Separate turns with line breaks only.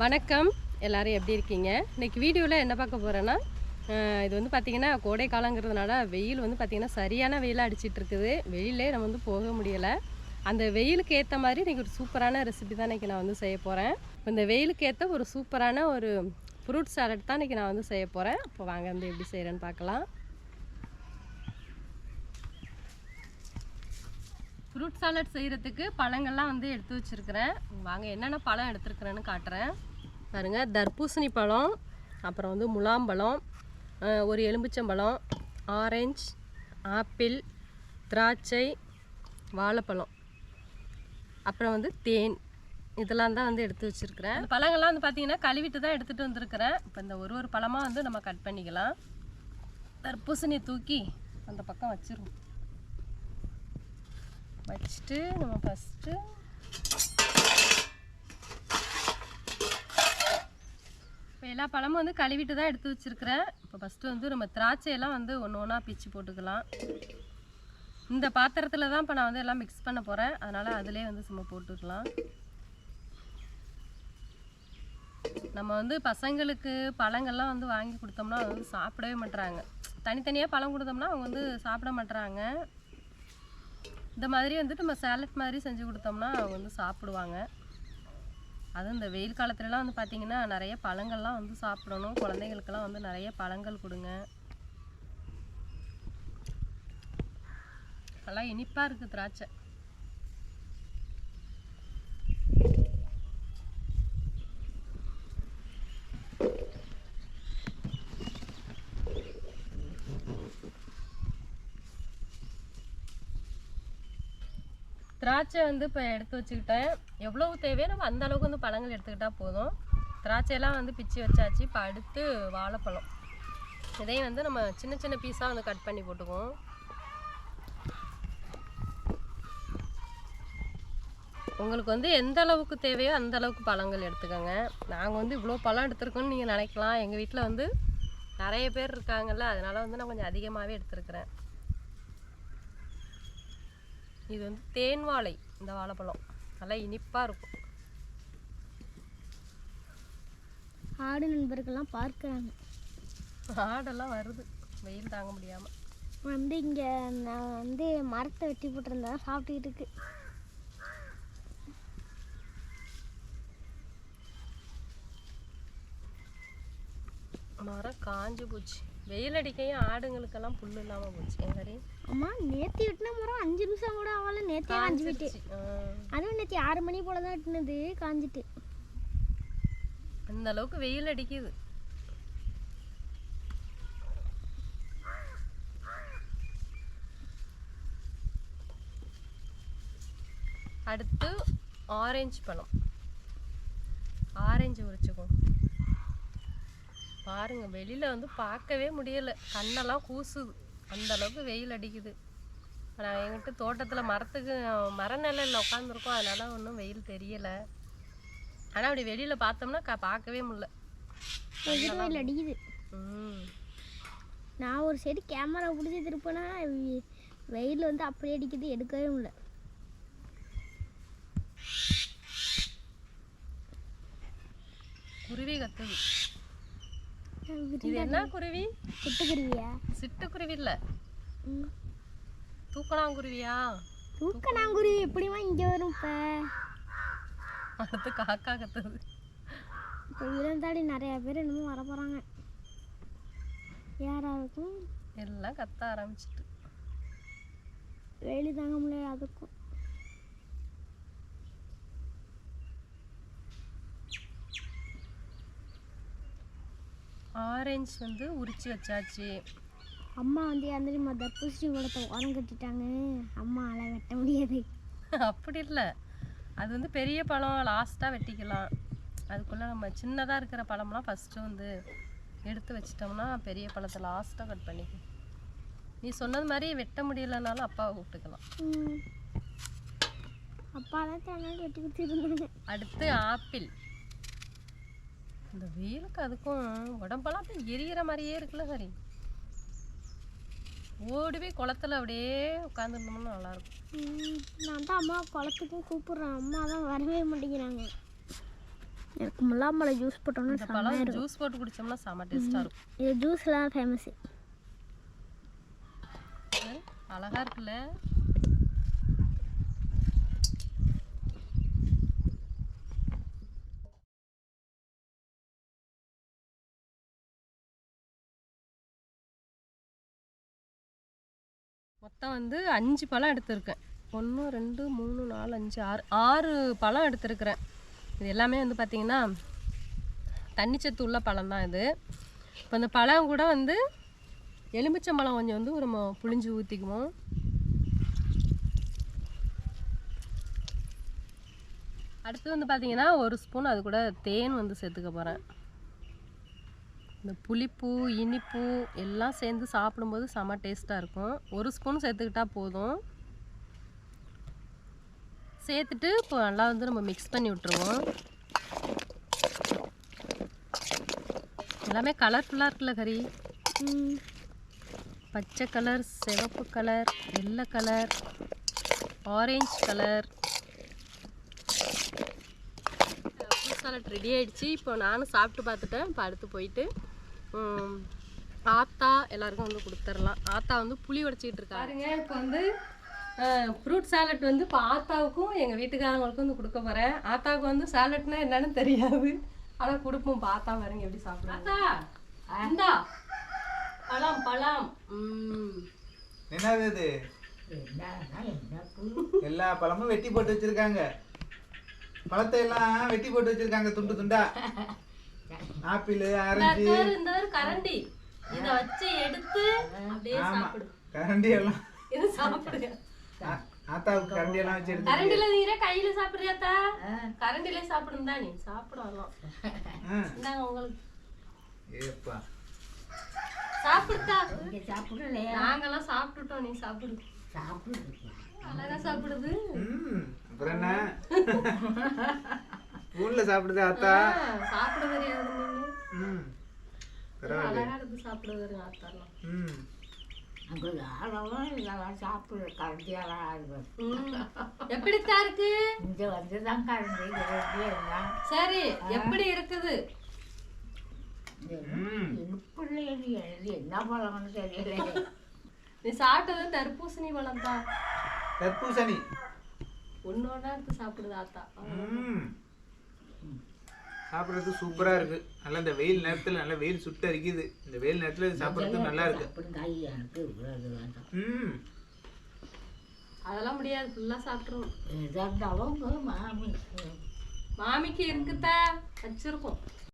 வணக்கம். எல்லாரும் எப்படி இருக்கீங்க? இன்னைக்கு வீடியோவில் என்ன பார்க்க போகிறேன்னா இது வந்து பார்த்திங்கன்னா கோடை காலங்கிறதுனால வெயில் வந்து பார்த்திங்கன்னா சரியான வெயிலாக அடிச்சிட்டு இருக்குது வெளியிலே நம்ம வந்து போக முடியலை. அந்த வெயிலுக்கு ஏற்ற மாதிரி இன்றைக்கி ஒரு சூப்பரான ரெசிபி தான் இன்றைக்கி நான் வந்து செய்ய போகிறேன் இந்த வெயிலுக்கு ஏற்ற ஒரு சூப்பரான ஒரு ஃப்ரூட் சாலட் தான் இன்றைக்கி நான் வந்து செய்ய போகிறேன் இப்போ வாங்க வந்து எப்படி செய்கிறேன்னு பார்க்கலாம். ஃப்ரூட் சாலட் செய்கிறதுக்கு பழங்கள்லாம் வந்து எடுத்து வச்சுருக்கிறேன். வாங்க என்னென்ன பழம் எடுத்துருக்குறேன்னு காட்டுறேன். பாருங்கள் தர்பூசணி பழம் அப்புறம் வந்து முலாம்பழம் ஒரு எலும்பிச்சம்பழம் ஆரஞ்ச் ஆப்பிள் திராட்சை வாழைப்பழம். அப்புறம் வந்து தேன். இதெல்லாம் தான் வந்து எடுத்து வச்சுருக்கிறேன். பழங்கள்லாம் வந்து பார்த்தீங்கன்னா கழுவிட்டு தான் எடுத்துகிட்டு வந்திருக்கிறேன். இப்போ இந்த ஒரு ஒரு பழமாக வந்து நம்ம கட் பண்ணிக்கலாம். தர்பூசணி தூக்கி அந்த பக்கம் வச்சிருவோம். வச்சுட்டு நம்ம ஃபஸ்ட்டு இப்போ எல்லா பழமும் வந்து கழுவிட்டு தான் எடுத்து வச்சுருக்கிறேன். இப்போ ஃபஸ்ட்டு வந்து நம்ம திராட்சையெல்லாம் வந்து ஒன்று ஒன்றா பிச்சு போட்டுக்கலாம். இந்த பாத்திரத்தில் தான் இப்போ நான் வந்து எல்லாம் மிக்ஸ் பண்ண போகிறேன் அதனால் அதிலே வந்து சும்மா போட்டுக்கலாம். நம்ம வந்து பசங்களுக்கு பழங்கள்லாம் வந்து வாங்கி கொடுத்தோம்னா அவங்க வந்து சாப்பிடவே மாட்றாங்க. தனித்தனியாக பழம் கொடுத்தோம்னா அவங்க வந்து சாப்பிட மாட்டுறாங்க இந்த மாதிரி வந்துட்டு நம்ம சேலட் மாதிரி செஞ்சு கொடுத்தோம்னா அவங்க வந்து சாப்பிடுவாங்க. அதுவும் இந்த வெயில் காலத்துலலாம் வந்து பார்த்திங்கன்னா நிறைய பழங்கள்லாம் வந்து சாப்பிடணும். குழந்தைங்களுக்கெல்லாம் வந்து நிறைய பழங்கள் கொடுங்க. நல்லா இனிப்பாக இருக்குது திராட்சை. திராட்சை வந்து இப்போ எடுத்து வச்சுக்கிட்டேன். எவ்வளவு தேவையோ நம்ம அந்த அளவுக்கு வந்து பழங்கள் எடுத்துக்கிட்டால் போதும். திராட்சையெல்லாம் வந்து பிச்சு வச்சாச்சு. இப்போ அடுத்து வாழைப்பழம். இதையும் வந்து நம்ம சின்ன சின்ன பீஸாக வந்து கட் பண்ணி போட்டுக்குவோம். உங்களுக்கு வந்து எந்த அளவுக்கு தேவையோ அந்த அளவுக்கு பழங்கள் எடுத்துக்கோங்க. நாங்கள் வந்து இவ்வளோ பழம் எடுத்துருக்கோன்னு நீங்கள் நினைக்கலாம். எங்கள் வீட்டில் வந்து நிறைய பேர் இருக்காங்கல்ல அதனால வந்து நான் கொஞ்சம் அதிகமாகவே எடுத்துருக்கிறேன். இது வந்து தேன் வாழை இந்த வாழைப்பழம். நல்லா இனிப்பாக இருக்கும்.
ஆடு நண்பர்கள்லாம் பார்க்குறாங்க.
ஆடெல்லாம் வருது. வெயில் தாங்க முடியாமல்
வந்து இங்கே நான் வந்து மரத்தை வெட்டி போட்டிருந்தா சாப்பிட்டுக்கிட்டு இருக்கு.
மரம் காஞ்சு போச்சு. வெயில் அடிக்கையும் ஆடுங்களுக்கெல்லாம் புல் இல்லாமல் போச்சு. எங்கடி
அம்மா நேத்தி வெட்டின மரம் அஞ்சு நிமிஷம் கூட ஆகல. நேத்தே காஞ்சு போயிட்டு. அதுவும் நேத்தி ஆறு மணி போல தான் வெட்டினது. காஞ்சிட்டு.
அந்த அளவுக்கு வெயில் அடிக்குது. அடுத்து ஆரஞ்சு பழம். ஆரஞ்சு உரிச்சுக்கும் பாருங்க வெளியில வந்து பார்க்கவே முடியல. கண்ணெல்லாம் கூசுது. அந்த அளவுக்கு வெயில் அடிக்குது. நான் எங்கிட்ட தோட்டத்தில் மரத்துக்கு மர நிழல்ல உட்காந்துருக்கோம் அதனால ஒன்றும் வெயில் தெரியலை. ஆனால் அப்படி வெளியில் பார்த்தோம்னா க பார்க்கவே முடியல.
எதிர் வெயில் அடிக்குது. நான் ஒரு சைடு கேமரா பிடிச்சி திருப்பினா வெயில் வந்து அப்படியே அடிக்குது. எடுக்கவே முடியல.
குருவி கத்துது. இது என்ன குருவி?
சிட்டுக்குருவியா
சிட்டுக்குருவி இல்லை தூக்கணாங்குருவியா?
தூக்கணாங்குருவி எப்படிமா இங்கே வரும் இப்போ?
அடுத்து காக்கா கத்துது.
இப்போ விருந்தாடி நிறையா பேர் இன்னமும் வர யாராருக்கும்
எல்லாம் கத்த ஆரம்பிச்சிட்டு.
வெயில் தாங்க முடியல அதுக்கும்.
ஆரஞ்சு வந்து உரிச்சு வச்சாச்சு.
அம்மா வந்து எந்திரிமா தர்பூசணி குளத்தை உரம் கட்டிட்டாங்க. அம்மாவால் வெட்ட முடியாது.
அப்படி இல்லை. அது வந்து பெரிய பழம் லாஸ்ட்டாக வெட்டிக்கலாம். அதுக்குள்ளே நம்ம சின்னதாக இருக்கிற பழம்லாம் ஃபஸ்ட்டு வந்து எடுத்து வச்சிட்டோம்னா பெரிய பழத்தை லாஸ்ட்டாக கட் பண்ணிக்கலாம். நீ சொன்னது மாதிரி வெட்ட முடியலனாலும் அப்பாவை கூப்பிட்டுக்கலாம்.
அப்பா தான் வெட்டி கொடுத்துருந்தாங்க.
அடுத்து ஆப்பிள். இந்த வெயிலுக்கு அதுக்கும் உடம்பெல்லாம் அப்படியே எரியிற மாதிரியே இருக்குல்ல சரி. ஓடி போய் குளத்துல அப்படியே உட்காந்துருந்தோம்னா நல்லாயிருக்கும்.
நான் தான் அம்மா குளத்துக்கும் கூப்பிட்றேன். அம்மா தான் வரவே மாட்டேங்கிறாங்க. எனக்கு முலாம்பழம் ஜூஸ் போட்டோம்னா
இந்த பழம் ஜூஸ் போட்டு குடிச்சோம்னா செம டேஸ்ட்டாக இருக்கும்.
இது ஜூஸ்லாம் ஃபேமஸ்
அழகா இருக்குல்ல? மொத்தம் வந்து அஞ்சு பழம் எடுத்திருக்கேன். ஒன்று ரெண்டு மூணு நாலு அஞ்சு ஆறு ஆறு பழம் எடுத்திருக்கிறேன். இது எல்லாமே வந்து பார்த்திங்கன்னா தண்ணிச்சத்து உள்ள பழம் தான் இது. இப்போ இந்த பழம் கூட வந்து எலுமிச்சம்பழம் கொஞ்சம் வந்து நம்ம புளிஞ்சு ஊற்றிக்குவோம் அடுத்து வந்து பார்த்திங்கன்னா ஒரு ஸ்பூன் அது கூட தேன் வந்து சேர்த்துக்க போகிறேன் இந்த புளிப்பு இனிப்பு எல்லாம் சேர்ந்து சாப்பிடும்போது செம டேஸ்ட்டாக இருக்கும். ஒரு ஸ்பூன் சேர்த்துக்கிட்டா போதும். சேர்த்துட்டு இப்போ நல்லா வந்து நம்ம மிக்ஸ் பண்ணி விட்டுருவோம். எல்லாமே கலர்ஃபுல்லாக இருக்குல்ல கறி? பச்சை கலர் சிவப்பு கலர் வெள்ளை colour orange colour salad ready ஆயிடுச்சு. இப்போ நானும் சாப்பிட்டு பார்த்துட்டேன். இப்போ அடுத்து போயிட்டு ஆத்தா எல்லாருக்கும் வந்து கொடுத்துடலாம். ஆத்தா வந்து புளி உடைச்சிட்டு இருக்காங்க பாருங்க இப்போ வந்து ஃப்ரூட் சாலட் வந்து இப்போ ஆத்தாவுக்கும் எங்கள் வீட்டுக்காரங்களுக்கும் வந்து கொடுக்க போகிறேன் ஆத்தாவுக்கு வந்து சாலட்னா என்னன்னு தெரியாது. ஆனால் கொடுப்போம். இப்போ ஆத்தா பாருங்க எப்படி இந்தா. பழம் பழம். ம்
என்னது இது? எல்லா பழமும் வெட்டி போட்டு வச்சிருக்காங்க. பழத்தை எல்லாம் வெட்டி போட்டு வச்சிருக்காங்க துண்டு துண்டா? Apple orange.
இந்த ஒரு- கரண்டி. இத வச்சு எடுத்து அப்படியே
ஆமா
சாப்பிடு
கரண்டி எல்லாம்
இது சாப்பிடுங்க
ஆத்தாவுக்கு கரண்டி எல்லாம் வச்சு எடுத்து
கரண்டில நீரே கையில சாப்பிடுறியாத்தா? கரண்டிலே சாப்பிடுந்தா நீ? சாப்பிடலாம் இந்தாங்க உங்களுக்கு.
ஏப்பா.
சாப்பிடுதா நாங்கெல்லாம் சாப்பிட்டுட்டோம் நீ சாப்பிடு. அழகா சாப்பிடுது.
அப்புறம் என்ன? ஸ்பூன்ல சாப்பிடுது ஆத்தா.
சாப்பிட தெரியாது
ம் பரவாயில்ல
அழகா இருந்து சாப்பிட வரும் ஆத்தாலாம்.
ம்.
ம். எப்படித்தான் இருக்கு? சரி எப்படி இருக்குது?
ம்.
நீ சாப்பிட்டது தர்பூசணி பழம் தான்
தர்பூசணி.
ஒன்னொன்னா எடுத்து சாப்பிடுது ஆத்தா.
ம். சாப்பிட்றது சூப்பரா இருக்கு. நல்லா இந்த வெயில் நேரத்துல நல்லா வெயில் சுட்டு அரிக்குது. இந்த வெயில் நேரத்துல இது சாப்பிட்றதுக்கு நல்லா இருக்கு. ம்.
அதெல்லாம் முடியாது. ஃபுல்லா சாப்பிட்டுருவோம். மாமிக்கு. இருக்குதா வச்சிருக்கோம்.